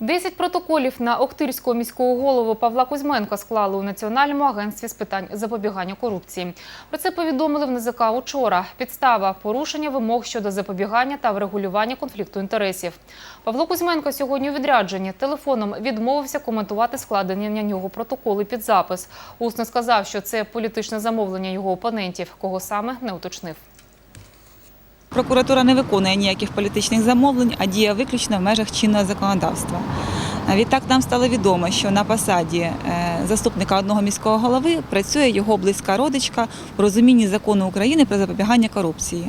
Десять протоколів на Охтирського міського голову Павла Кузьменка склали у Національному агентстві з питань запобігання корупції. Про це повідомили в НЗК учора. Підстава – порушення вимог щодо запобігання та врегулювання конфлікту інтересів. Павло Кузьменко сьогодні у відрядженні телефоном відмовився коментувати складені на нього протоколи під запис. Усно сказав, що це політичне замовлення його опонентів. Кого саме не уточнив. Прокуратура не виконує ніяких політичних замовлень, а діє виключно в межах чинного законодавства. Відтак нам стало відомо, що на посаді е, заступника одного міського голови працює його близька родичка в розумінні закону України про запобігання корупції.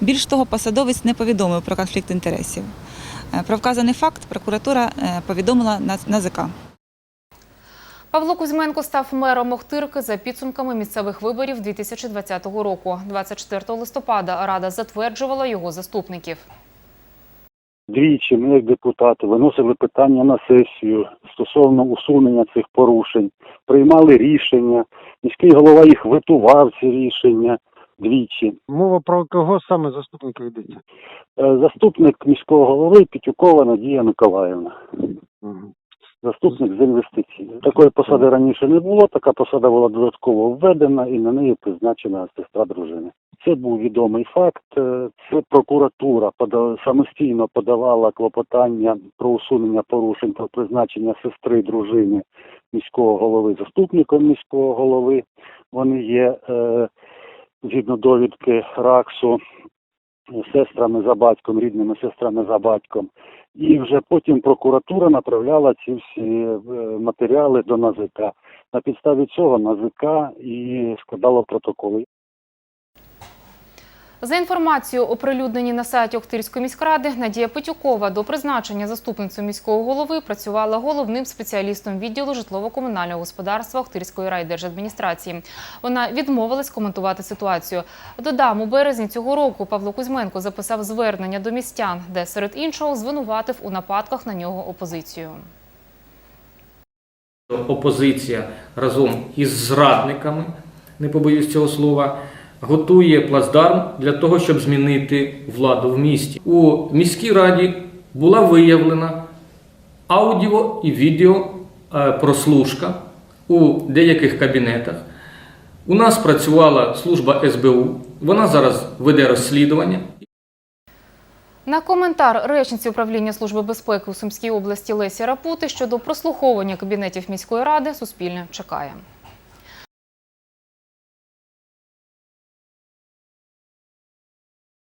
Більш того, посадовець не повідомив про конфлікт інтересів. Е, Про вказаний факт прокуратура е, повідомила на- НАЗК. Павло Кузьменко став мером Охтирки за підсумками місцевих виборів 2020 року. 24 листопада Рада затверджувала його заступників. Двічі ми, як депутати, виносили питання на сесію стосовно усунення цих порушень, приймали рішення. Міський голова їх витував ці рішення двічі. Мова про кого саме заступника йдеться? Е, Заступник міського голови Пітюкова Надія Миколаївна. Заступник з інвестицій. Такої посади раніше не було. Така посада була додатково введена і на неї призначена сестра дружини. Це був відомий факт. Е, Це прокуратура самостійно подавала клопотання про усунення порушень про призначення сестри дружини міського голови заступником міського голови. Вони є е, згідно довідки РАКСу сестрами за батьком, рідними сестрами за батьком. І вже потім прокуратура направляла ці всі е, матеріали до НАЗК. На підставі цього НАЗК і складало протоколи. За інформацією, оприлюдненій на сайті Охтирської міськради, Надія Петюкова до призначення заступницею міського голови працювала головним спеціалістом відділу житлово-комунального господарства Охтирської райдержадміністрації. Вона відмовилась коментувати ситуацію. Додам, у березні цього року Павло Кузьменко записав звернення до містян, де серед іншого звинуватив у нападках на нього опозицію. Опозиція разом із зрадниками, не побоюсь цього слова, готує плацдарм для того, щоб змінити владу в місті. У міській раді була виявлена аудіо і відео е, прослушка у деяких кабінетах. У нас працювала служба СБУ, вона зараз веде розслідування. На коментар речниці управління Служби безпеки у Сумській області Лесі Рапути щодо прослуховування кабінетів міської ради Суспільне чекає.